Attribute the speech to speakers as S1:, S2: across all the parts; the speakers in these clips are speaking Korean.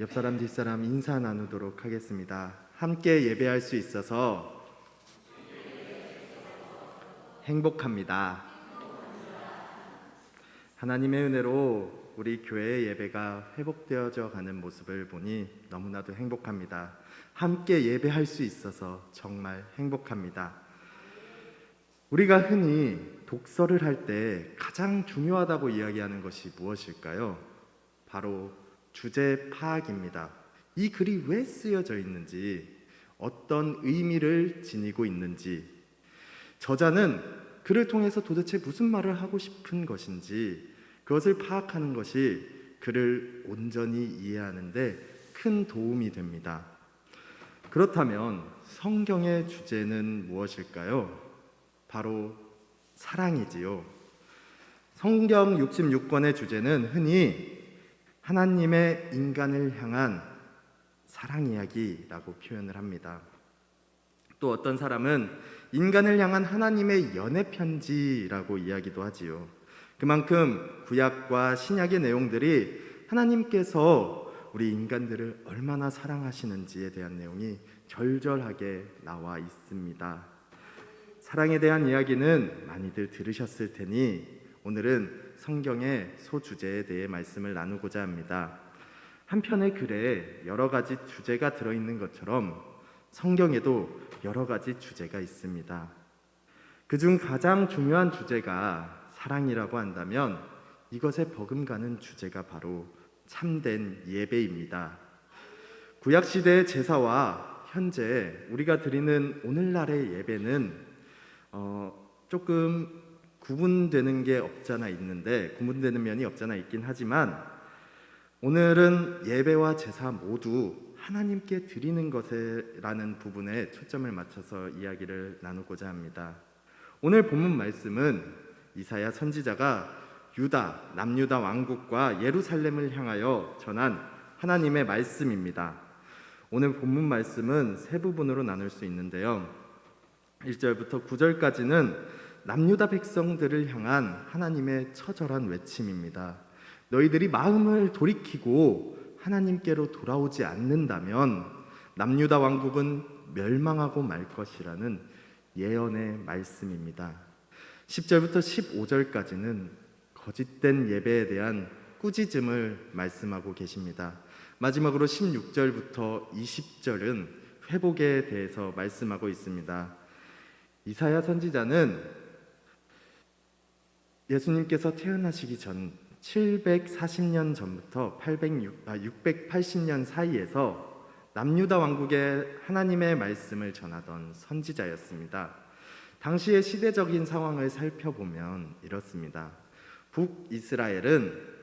S1: 옆 사람 뒷 사람 인사 나누도록 하겠습니다. 함께 예배할 수 있어서 행복합니다. 하나님의 은혜로 우리 교회의 예배가 회복되어져 가는 모습을 보니 너무나도 행복합니다. 함께 예배할 수 있어서 정말 행복합니다. 우리가 흔히 독서를 할 때 가장 중요하다고 이야기하는 것이 무엇일까요? 바로 주제 파악입니다. 이 글이 왜 쓰여져 있는지, 어떤 의미를 지니고 있는지, 저자는 글을 통해서 도대체 무슨 말을 하고 싶은 것인지, 그것을 파악하는 것이 글을 온전히 이해하는데 큰 도움이 됩니다. 그렇다면 성경의 주제는 무엇일까요? 바로 사랑이지요. 성경 66권의 주제는 흔히 하나님의 인간을 향한 사랑 이야기라고 표현을 합니다. 또 어떤 사람은 인간을 향한 하나님의 연애 편지라고 이야기도 하지요. 그만큼 구약과 신약의 내용들이 하나님께서 우리 인간들을 얼마나 사랑하시는지에 대한 내용이 절절하게 나와 있습니다. 사랑에 대한 이야기는 많이들 들으셨을 테니 오늘은 성경의 소주제에 대해 말씀을 나누고자 합니다. 한편의 글에 여러 가지 주제가 들어있는 것처럼 성경에도 여러 가지 주제가 있습니다. 그중 가장 중요한 주제가 사랑이라고 한다면 이것에 버금가는 주제가 바로 참된 예배입니다. 구약 시대의 제사와 현재 우리가 드리는 오늘날의 예배는 어, 조금 구분되는 게 없잖아 있는데 구분되는 면이 없잖아 있긴 하지만 오늘은 예배와 제사 모두 하나님께 드리는 것에라는 부분에 초점을 맞춰서 이야기를 나누고자 합니다. 오늘 본문 말씀은 이사야 선지자가 유다 남유다 왕국과 예루살렘을 향하여 전한 하나님의 말씀입니다. 오늘 본문 말씀은 세 부분으로 나눌 수 있는데요. 1절부터 9절까지는 남유다 백성들을 향한 하나님의 처절한 외침입니다. 너희들이 마음을 돌이키고 하나님께로 돌아오지 않는다면 남유다 왕국은 멸망하고 말 것이라는 예언의 말씀입니다. 10절부터 15절까지는 거짓된 예배에 대한 꾸짖음을 말씀하고 계십니다. 마지막으로 16절부터 20절은 회복에 대해서 말씀하고 있습니다. 이사야 선지자는 예수님께서 태어나시기 전 740년 전부터 806, 아, 680년 사이에서 남유다 왕국의 하나님의 말씀을 전하던 선지자였습니다. 당시의 시대적인 상황을 살펴보면 이렇습니다. 북이스라엘은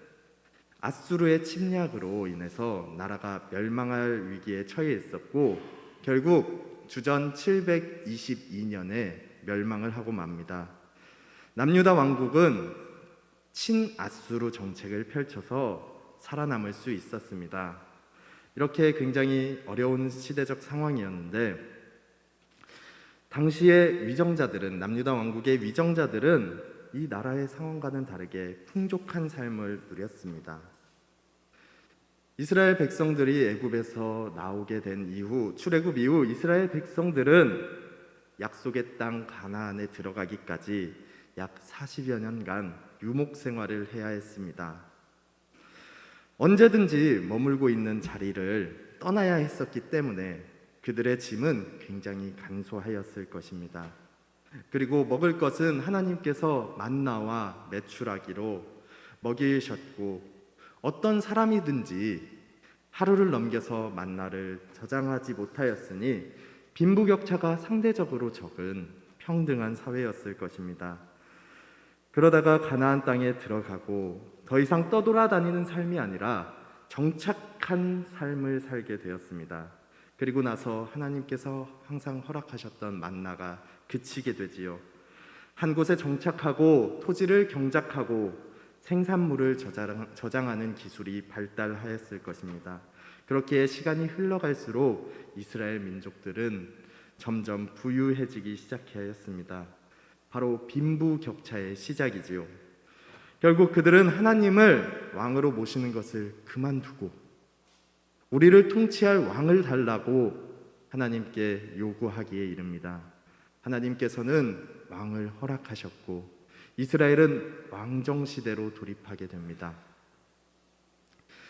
S1: 아수르의 침략으로 인해서 나라가 멸망할 위기에 처해 있었고 결국 주전 722년에 멸망을 하고 맙니다. 남유다 왕국은 친아수르 정책을 펼쳐서 살아남을 수 있었습니다. 이렇게 굉장히 어려운 시대적 상황이었는데 당시의 위정자들은 남유다 왕국의 위정자들은 이 나라의 상황과는 다르게 풍족한 삶을 누렸습니다. 이스라엘 백성들이 애굽에서 나오게 된 이후 출애굽 이후 이스라엘 백성들은 약속의 땅 가나안에 들어가기까지 약 40여 년간 유목 생활을 해야 했습니다. 언제든지 머물고 있는 자리를 떠나야 했었기 때문에 그들의 짐은 굉장히 간소하였을 것입니다. 그리고 먹을 것은 하나님께서 만나와 매출하기로 먹이셨고 어떤 사람이든지 하루를 넘겨서 만나를 저장하지 못하였으니 빈부격차가 상대적으로 적은 평등한 사회였을 것입니다. 그러다가 가나안 땅에 들어가고 더 이상 떠돌아다니는 삶이 아니라 정착한 삶을 살게 되었습니다. 그리고 나서 하나님께서 항상 허락하셨던 만나가 그치게 되지요. 한 곳에 정착하고 토지를 경작하고 생산물을 저장, 하는 기술이 발달하였을 것입니다. 그렇게 시간이 흘러갈수록 이스라엘 민족들은 점점 부유해지기 시작하였습니다. 바로 빈부격차의 시작이지요. 결국 그들은 하나님을 왕으로 모시는 것을 그만두고 우리를 통치할 왕을 달라고 하나님께 요구하기에 이릅니다. 하나님께서는 왕을 허락하셨고 이스라엘은 왕정 시대로 돌입하게 됩니다.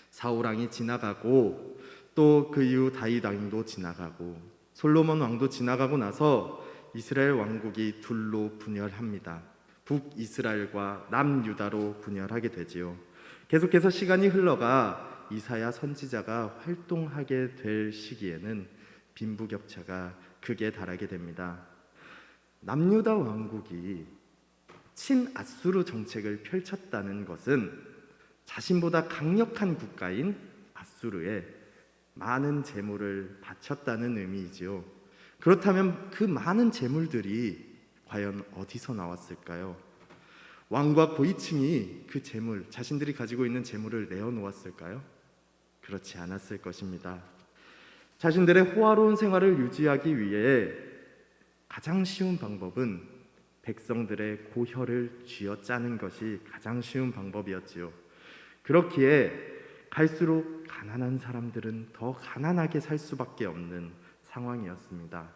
S1: 사울 왕이 지나가고 또 그 이후 다윗 왕도 지나가고 솔로몬 왕도 지나가고 나서 이스라엘 왕국이 둘로 분열합니다. 북이스라엘과 남유다로 분열하게 되지요. 계속해서 시간이 흘러가 이사야 선지자가 활동하게 될 시기에는 빈부격차가 극에 달하게 됩니다. 남유다 왕국이 친아수르 정책을 펼쳤다는 것은 자신보다 강력한 국가인 아수르에 많은 재물을 바쳤다는 의미이지요. 그렇다면 그 많은 재물들이 과연 어디서 나왔을까요? 왕과 고위층이 그 재물, 자신들이 가지고 있는 재물을 내어놓았을까요? 그렇지 않았을 것입니다. 자신들의 호화로운 생활을 유지하기 위해 가장 쉬운 방법은 백성들의 고혈을 쥐어짜는 것이 가장 쉬운 방법이었지요. 그렇기에 갈수록 가난한 사람들은 더 가난하게 살 수밖에 없는 상황이었습니다.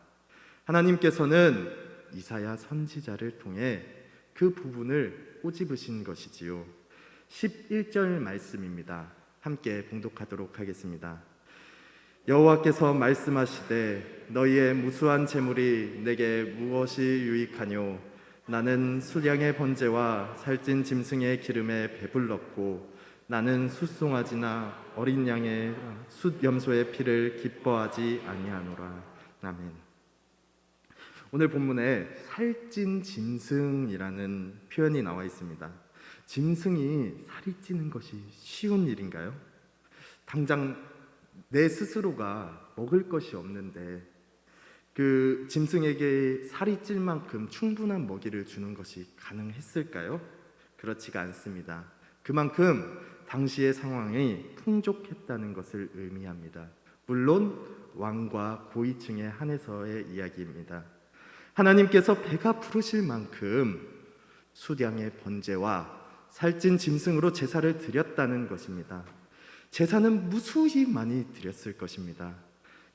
S1: 하나님께서는 이사야 선지자를 통해 그 부분을 꼬집으신 것이지요. 11절 말씀입니다. 함께 봉독하도록 하겠습니다. 여호와께서 말씀하시되 너희의 무수한 재물이 내게 무엇이 유익하뇨 나는 수량의 번제와 살찐 짐승의 기름에 배불렀고 나는 숫송아지나 어린 양의 숫 염소의 피를 기뻐하지 아니하노라 아멘. 오늘 본문에 살찐 짐승이라는 표현이 나와 있습니다. 짐승이 살이 찌는 것이 쉬운 일인가요? 당장 내 스스로가 먹을 것이 없는데 그 짐승에게 살이 찔 만큼 충분한 먹이를 주는 것이 가능했을까요? 그렇지가 않습니다. 그만큼 당시의 상황이 풍족했다는 것을 의미합니다. 물론 왕과 고위층에 한해서의 이야기입니다. 하나님께서 배가 부르실 만큼 수량의 번제와 살찐 짐승으로 제사를 드렸다는 것입니다. 제사는 무수히 많이 드렸을 것입니다.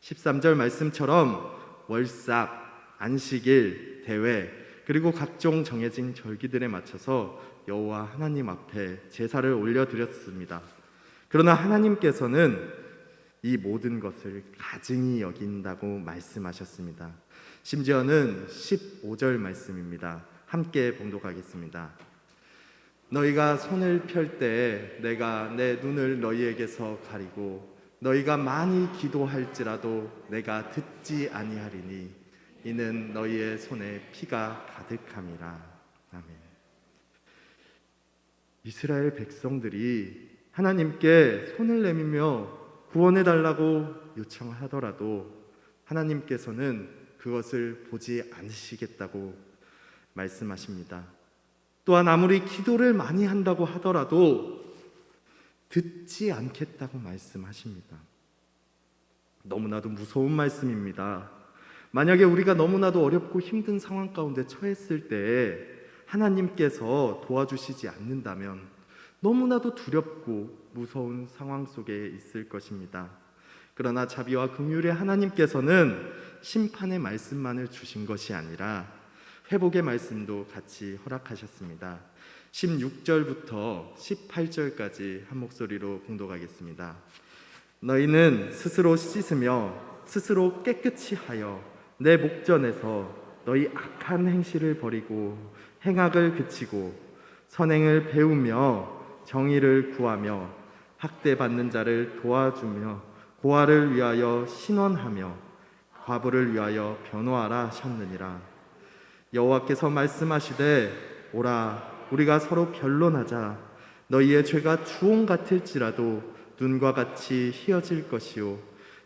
S1: 13절 말씀처럼 월삭, 안식일, 대회, 그리고 각종 정해진 절기들에 맞춰서 여호와 하나님 앞에 제사를 올려 드렸습니다. 그러나 하나님께서는 이 모든 것을 가증히 여긴다고 말씀하셨습니다. 심지어는 15절 말씀입니다. 함께 봉독하겠습니다. 너희가 손을 펼때 내가 내 눈을 너희에게서 가리고 너희가 많이 기도할지라도 내가 듣지 아니하리니 이는 너희의 손에 피가 가득함이라. 아멘. 이스라엘 백성들이 하나님께 손을 내밀며 구원해 달라고 요청하더라도 하나님께서는 그것을 보지 않으시겠다고 말씀하십니다. 또한 아무리 기도를 많이 한다고 하더라도 듣지 않겠다고 말씀하십니다. 너무나도 무서운 말씀입니다. 만약에 우리가 너무나도 어렵고 힘든 상황 가운데 처했을 때 하나님께서 도와주시지 않는다면 너무나도 두렵고 무서운 상황 속에 있을 것입니다. 그러나 자비와 긍휼의 하나님께서는 심판의 말씀만을 주신 것이 아니라 회복의 말씀도 같이 허락하셨습니다. 16절부터 18절까지 한 목소리로 공독하겠습니다. 너희는 스스로 씻으며 스스로 깨끗이 하여 내 목전에서 너희 악한 행실을 버리고 행악을 그치고 선행을 배우며 정의를 구하며 학대받는 자를 도와주며 고아를 위하여 신원하며 과부를 위하여 변호하라 하셨느니라. 여호와께서 말씀하시되 오라 우리가 서로 변론하자. 너희의 죄가 주홍 같을지라도 눈과 같이 희어질 것이요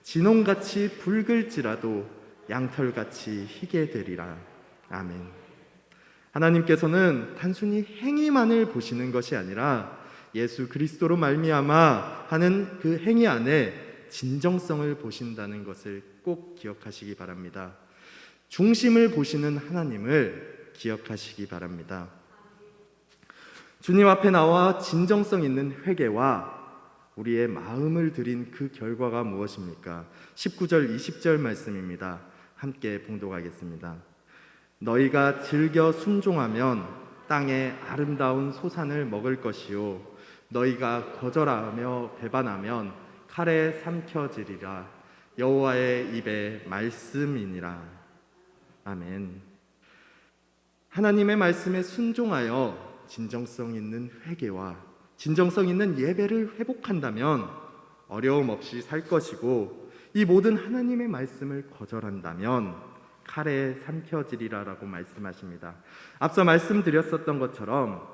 S1: 진홍같이 붉을지라도 양털같이 희게 되리라 아멘 하나님께서는 단순히 행위만을 보시는 것이 아니라 예수 그리스도로 말미암아 하는 그 행위 안에 진정성을 보신다는 것을 꼭 기억하시기 바랍니다. 중심을 보시는 하나님을 기억하시기 바랍니다. 주님 앞에 나와 진정성 있는 회개와 우리의 마음을 들인 그 결과가 무엇입니까? 19절 20절 말씀입니다. 함께 봉독하겠습니다. 너희가 즐겨 순종하면 땅의 아름다운 소산을 먹을 것이요. 너희가 거절하며 배반하면 칼에 삼켜지리라. 여호와의 입에 말씀이니라. 아멘. 하나님의 말씀에 순종하여 진정성 있는 회개와 진정성 있는 예배를 회복한다면 어려움 없이 살 것이고 이 모든 하나님의 말씀을 거절한다면 칼에 삼켜지리라라고 말씀하십니다. 앞서 말씀드렸었던 것처럼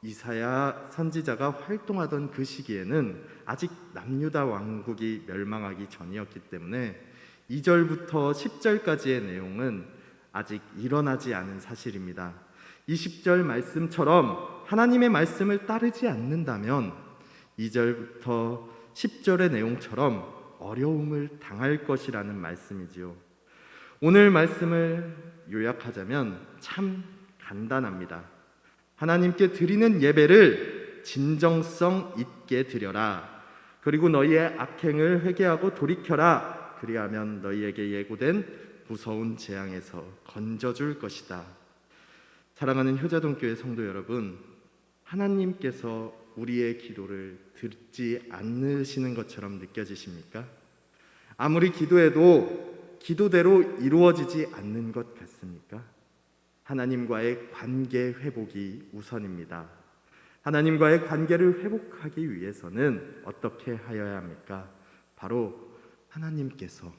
S1: 이사야 선지자가 활동하던 그 시기에는 아직 남유다 왕국이 멸망하기 전이었기 때문에 2절부터 10절까지의 내용은 아직 일어나지 않은 사실입니다. 20절 말씀처럼 하나님의 말씀을 따르지 않는다면 2절부터 10절의 내용처럼 어려움을 당할 것이라는 말씀이지요. 오늘 말씀을 요약하자면 참 간단합니다. 하나님께 드리는 예배를 진정성 있게 드려라. 그리고 너희의 악행을 회개하고 돌이켜라. 그리하면 너희에게 예고된 무서운 재앙에서 건져줄 것이다. 사랑하는 효자동교회 성도 여러분, 하나님께서 우리의 기도를 듣지 않으시는 것처럼 느껴지십니까? 아무리 기도해도 기도대로 이루어지지 않는 것 같습니까? 하나님과의 관계 회복이 우선입니다. 하나님과의 관계를 회복하기 위해서는 어떻게 하여야 합니까? 바로 하나님께서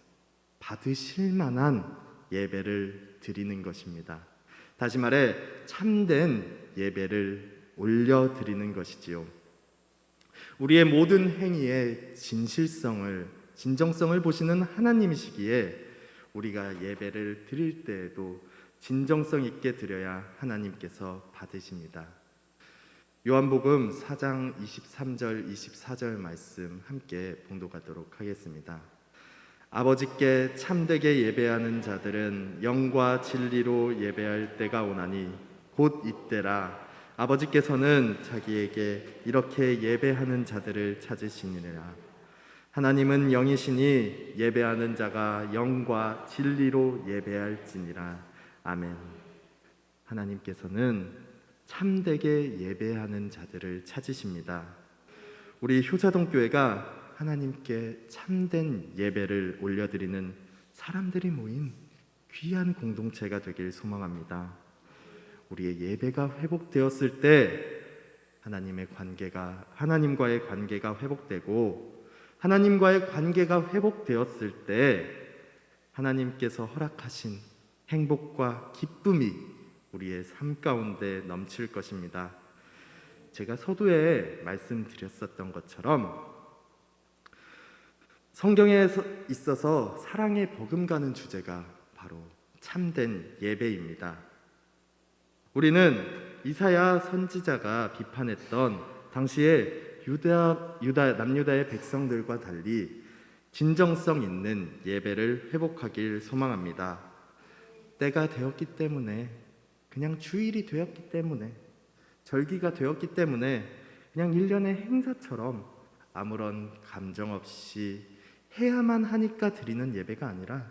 S1: 받으실 만한 예배를 드리는 것입니다. 다시 말해 참된 예배를 올려 드리는 것이지요. 우리의 모든 행위의 진실성을 진정성을 보시는 하나님이시기에 우리가 예배를 드릴 때에도 진정성 있게 드려야 하나님께서 받으십니다. 요한복음 4장 23절 24절 말씀 함께 봉독하도록 하겠습니다. 아버지께 참되게 예배하는 자들은 영과 진리로 예배할 때가 오나니 곧 이때라 아버지께서는 자기에게 이렇게 예배하는 자들을 찾으시니라. 하나님은 영이시니 예배하는 자가 영과 진리로 예배할지니라. 아멘. 하나님께서는 참되게 예배하는 자들을 찾으십니다. 우리 효자동 교회가 하나님께 참된 예배를 올려드리는 사람들이 모인 귀한 공동체가 되길 소망합니다. 우리의 예배가 회복되었을 때 하나님의 관계가 하나님과의 관계가 회복되고 하나님과의 관계가 회복되었을 때 하나님께서 허락하신 행복과 기쁨이 우리의 삶 가운데 넘칠 것입니다. 제가 서두에 말씀드렸었던 것처럼 성경에 있어서 사랑에 버금가는 주제가 바로 참된 예배입니다. 우리는 이사야 선지자가 비판했던 당시에 유다, 유다 남유다의 백성들과 달리 진정성 있는 예배를 회복하길 소망합니다. 때가 되었기 때문에 그냥 주일이 되었기 때문에 절기가 되었기 때문에 그냥 일련의 행사처럼 아무런 감정 없이 해야만 하니까 드리는 예배가 아니라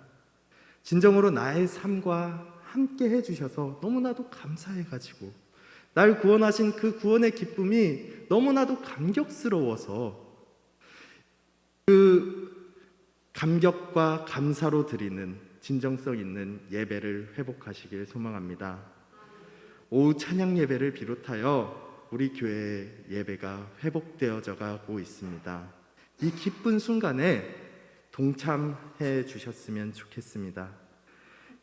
S1: 진정으로 나의 삶과 함께 해주셔서 너무나도 감사해가지고 날 구원하신 그 구원의 기쁨이 너무나도 감격스러워서 그 감격과 감사로 드리는 진정성 있는 예배를 회복하시길 소망합니다. 오후 찬양 예배를 비롯하여 우리 교회의 예배가 회복되어져 가고 있습니다. 이 기쁜 순간에 동참해 주셨으면 좋겠습니다.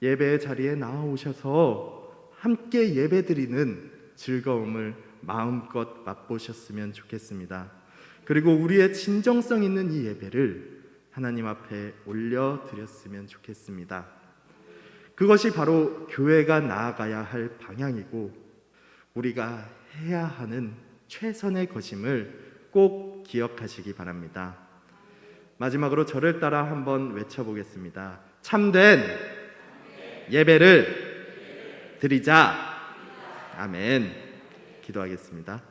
S1: 예배 자리에 나오셔서 함께 예배드리는 즐거움을 마음껏 맛보셨으면 좋겠습니다. 그리고 우리의 진정성 있는 이 예배를 하나님 앞에 올려 드렸으면 좋겠습니다. 그것이 바로 교회가 나아가야 할 방향이고 우리가 해야 하는 최선의 것임을 꼭 기억하시기 바랍니다. 마지막으로 저를 따라 한번 외쳐보겠습니다. 참된 예배를 드리자. 아멘. 기도하겠습니다.